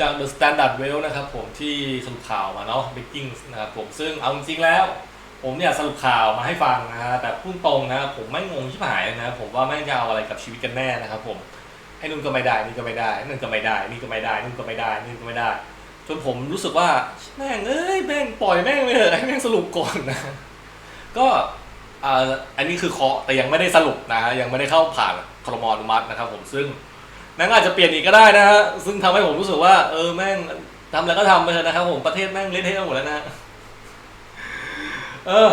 จาก The Standard Well นะครับผมที่สรุปข่าวมาเนาะ Breaking นะครับผมซึ่งเอาจริงๆแล้ว ผมเนี่ยสรุปข่าวมาให้ฟังนะฮะแต่พูดตรงนะผมไม่งงที่หายนะผมว่าแม่งจะเอาอะไรกับชีวิตกันแน่นะครับผมไอ้นู่นก็ไม่ได้นี่ก็ไม่ได้นั่นก็ไม่ได้ นี่ก็ไม่ได้นู่นก็ไม่ได้นี่ก็ไม่ได้ จนผมรู้สึกว่าแม่งเอ้ยแม่งปล่อยแม่งไปเถอะให้แม่งสรุปก่อนนะก็อ่าอันนี้คือเคาะแต่ยังไม่ได้สรุปนะฮะยังไม่ได้เข้าผ่านครมอนุมัตินะครับ ผมซึ่ง แม่งอาจจะเปลี่ยนอีกก็ได้นะฮะซึ่งทำให้ผมรู้สึกว่า เออแม่งทำอะไรก็ทำไปเถอะนะครับ ผมประเทศแม่งเละเทะหมดแล้วนะเออ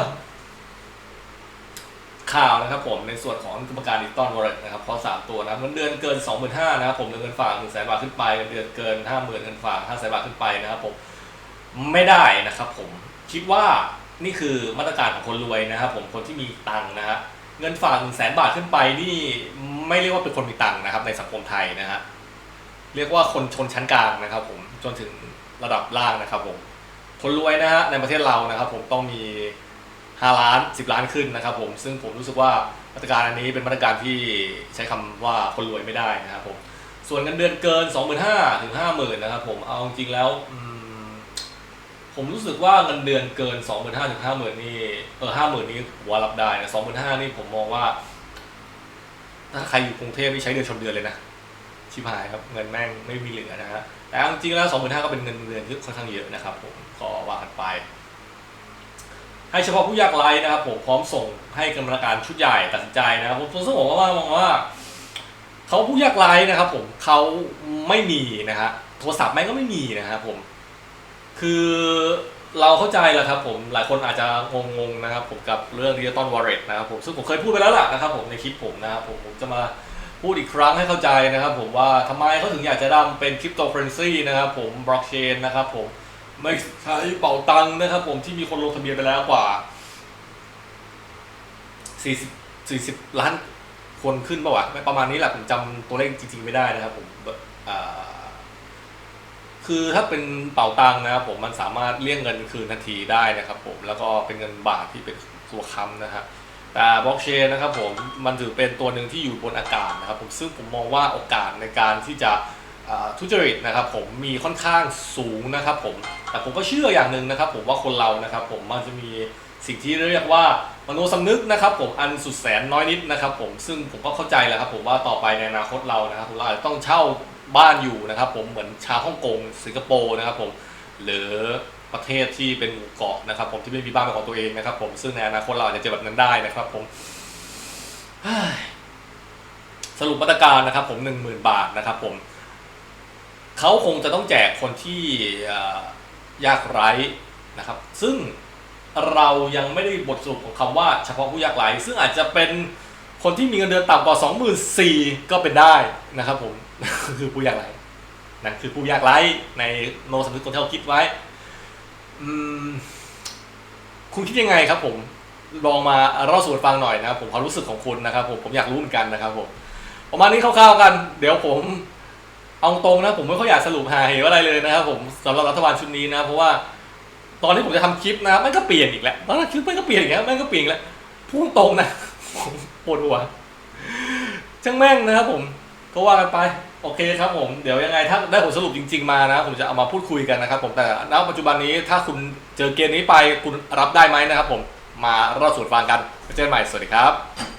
ข่าวนะครับ ผมในส่วนของกรรมการดิจิตอลวอลเล็ตนะครับพราะสามตัวนะเงินเดือนเกิน25,000นห้านะครับผมเงินฝาก1 0 0 0 0บาทขึ้นไปเงินเดือนเกิน50,000เงินฝาก5 0 0 0 0บาทขึ้นไปนะครับผมไม่ได้นะครับ ผมคิดว่านี่คือมาตรการของคนรวยนะครับ ผมคนที่มีตังค์นะฮะ เงินฝาก1 0 0 0 0แสนบาทขึ้นไปนี่ไม่เรียกว่าเป็นคนมีตังค์นะครับ ในสังคมไทยนะฮะเรียกว่าคนชนชั้นกลางนะครับ ผมจนถึงระดับล่างนะครับ ผม คนรวยนะฮะในประเทศเรานะครับ ผมต้องมี5ล้าน 10 ล้านขึ้นนะครับ ผมซึ่งผมรู้สึกว่ามาตรการอันนี้เป็นมาตรการที่ใช้คำว่าคนรวยไม่ได้นะครับผมส่วนเงินเดือนเกิน 25,000ถึง50,000นะครับ ผมเอาจริงแล้วอืม ผมรู้สึกว่าเงินเดือนเกิน 25,000ถึง50,000 นี่เออ50,000 นี่หัวรับได้นะ25,000 นี่ผมมองว่า ถ้าใครอยู่กรุงเทพนี่ใช้เดือนชนเดือนเลยนะ ชิบหายครับเงินแม่งไม่มีเหลือนะฮะแต่จริงๆแล้ว 25,000 ก็เป็นเงินเดือนที่ค่อนข้างเยอะนะครับผมก็ว่ากันไป ให้เฉพาะผู้ยากไร้นะครับ ผมพร้อมส่งให้กรรมการชุดใหญ่ตัดสินใจนะครับผมส่วนผมว่ามองว่าเขาผู้ยากไร้นะครับ ผมเขาไม่มีนะฮะโทรศัพท์แม่งก็ไม่มีนะครับผม คือเราเข้าใจแล้วครับผมหลายคนอาจจะงงๆนะครับผมกับเรื่องดิจิตอลวอลเล็ตนะครับผมซึ่งผมเคยพูดไปแล้วล่ะนะครับผมในคลิปผมนะครับผมผมจะมาพูดอีกครั้งให้เข้าใจนะครับผมว่าทำไมเขาถึงอยากจะทำเป็นคริปโตเคอเรนซีนะครับผมบล็อกเชนนะครับผมไม่ใช้เป่าตังค์นะครับผมที่มีคนลงทะเบียนไปแล้วกว่า 40 40 ล้านคนขึ้นป่าวะประมาณนี้แหละผมจำตัวเลขจริงๆไม่ได้นะครับผมอ่า คือถ้าเป็นเป่าตังนะครับผมมันสามารถเรียกเงินคืนทันทีได้นะครับผมแล้วก็เป็นเงินบาทที่เป็นตัวค้ำนะครับแต่บล็อกเชนนะครับผมมันถือเป็นตัวหนึ่งที่อยู่บนอากาศนะครับผมซึ่งผมมองว่าโอกาสในการที่จะทุจริตนะครับผมมีค่อนข้างสูงนะครับผมแต่ผมก็เชื่ออย่างหนึ่งนะครับ ผมว่าคนเรานะครับผมมันจะมีสิ่งที่เรียกว่ามโนสำนึกนะครับ ผมอันสุดแสนน้อยนิดนะครับ ผมซึ่งผมก็เข้าใจแหล้วครับ ผมว่าต่อไปในอนาคตเรานะครับผมเราอาจจะต้องเช่า บ้านอยู่นะครับ ผมเหมือนชาวฮ่องกงสิงคโปร์นะครับผมหรือประเทศที่เป็นหมู่เกาะนะครับ ผมที่ไม่มีบ้านเป็นของตัวเองนะครับ ผมซึ่งในอนาคตเราอาจจะเจอแบบนั้นได้นะครับ ผมสรุปมาตรการนะครับ ผมหนึ่งหมื่นบาทนะครับ ผมเขาคงจะต้องแจกคนที่ยากไร้นะครับ ซึ่งเรายังไม่ได้บทสรุปของคำว่าเฉพาะผู้ยากไร้ซึ่งอาจจะเป็น คนที่มีเงินเดือนต่ำกว่า 24,000 ก็เป็นได้นะครับผม คือผู้ยากไร้นั่นคือผู้ยากไร้ในโนสำนึกคนที่เราคิดไว้คุณคิดยังไงครับผมลองมาเล่าสู่กันฟังหน่อยนะครับผมความรู้สึกของคุณนะครับ ผมผมอยากรู้เหมือนกันนะครับผมประมาณนี้คร่าวๆกัน เดี๋ยวผมเอาตรงนะผมไม่ค่อยอยากสรุปหาเหวอะไรเลยนะครับ ผมสำหรับรัฐบาลชุดนี้นะเพราะว่าตอนที่ผมจะทำคลิปนะมันก็เปลี่ยนอีกแล้วตอนนั้นคลิปมันก็เปลี่ยนอีกแล้วมันก็เปลี่ยนอีกแล้วพูดตรงนะผม ปวดหัว ช่างแม่งนะครับผมก็ว่ากันไปโอเคครับผมเดี๋ยวยังไงถ้าได้ผลสรุปจริง ๆมานะผมจะเอามาพูดคุยกันนะครับผมแต่ณปัจจุบันนี้ถ้าคุณเจอเกณฑ์นี้ไปคุณรับได้ไหมนะครับผมมาเล่าสู่ฟังกันเจอกันใหม่สวัสดีครับ